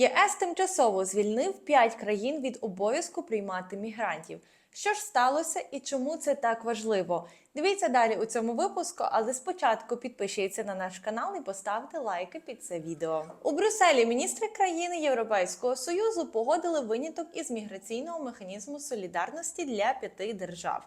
ЄС тимчасово звільнив 5 країн від обов'язку приймати мігрантів. Що ж сталося і чому це так важливо? Дивіться далі у цьому випуску, але спочатку підпишіться на наш канал і поставте лайки під це відео. У Брюсселі міністри країни Європейського союзу погодили виняток із міграційного механізму солідарності для п'яти держав.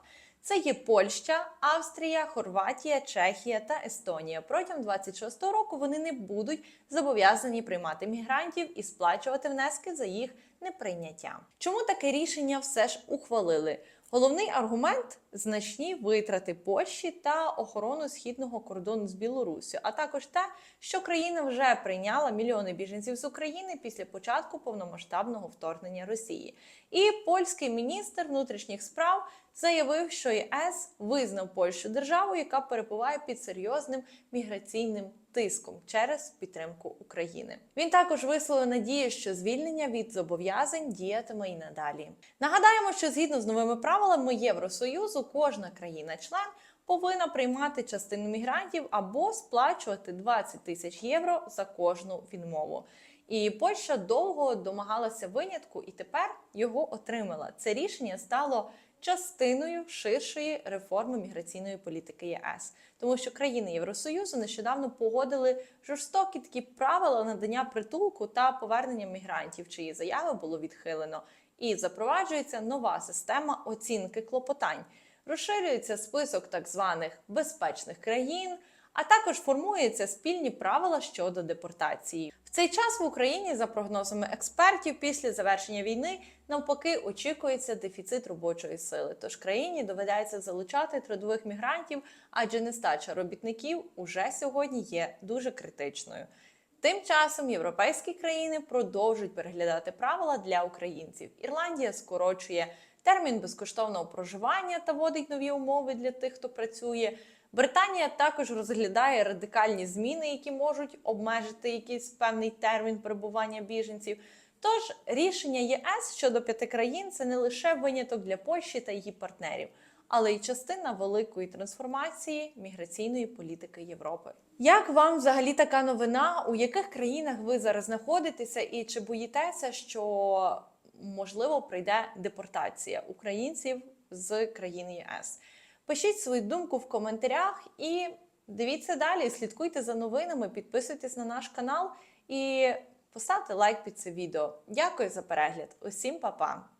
Це є Польща, Австрія, Хорватія, Чехія та Естонія. Протягом 26-го року вони не будуть зобов'язані приймати мігрантів і сплачувати внески за їх неприйняття. Чому таке рішення все ж ухвалили? Головний аргумент значні витрати Польщі та охорону східного кордону з Білоруссю, а також те, що країна вже прийняла мільйони біженців з України після початку повномасштабного вторгнення Росії. І польський міністр внутрішніх справ заявив, що ЄС визнав Польщу державою, яка перебуває під серйозним міграційним тиском через підтримку України. Він також висловив надію, що звільнення від зобов'язань діятиме і надалі. Нагадаємо, що згідно з новими правилами Євросоюзу, кожна країна-член повинна приймати частину мігрантів або сплачувати 20 тисяч євро за кожну відмову. І Польща довго домагалася винятку, і тепер його отримала. Це рішення стало частиною ширшої реформи міграційної політики ЄС, тому що країни Євросоюзу нещодавно погодили жорстокі такі правила надання притулку та повернення мігрантів, чиї заяви було відхилено. І запроваджується нова система оцінки клопотань. Розширюється список так званих безпечних країн, а також формуються спільні правила щодо депортації. В цей час в Україні, за прогнозами експертів, після завершення війни навпаки очікується дефіцит робочої сили. Тож країні доведеться залучати трудових мігрантів, адже нестача робітників уже сьогодні є дуже критичною. Тим часом європейські країни продовжують переглядати правила для українців. Ірландія скорочує термін безкоштовного проживання та вводить нові умови для тих, хто працює. Британія також розглядає радикальні зміни, які можуть обмежити якийсь певний термін перебування біженців. Тож рішення ЄС щодо п'яти країн це не лише виняток для Польщі та її партнерів, але й частина великої трансформації міграційної політики Європи. Як вам взагалі така новина? У яких країнах ви зараз знаходитеся, і чи боїтеся, що можливо прийде депортація українців з країн ЄС? Пишіть свою думку в коментарях і дивіться далі. Слідкуйте за новинами, підписуйтесь на наш канал і поставте лайк під це відео. Дякую за перегляд. Усім па-па!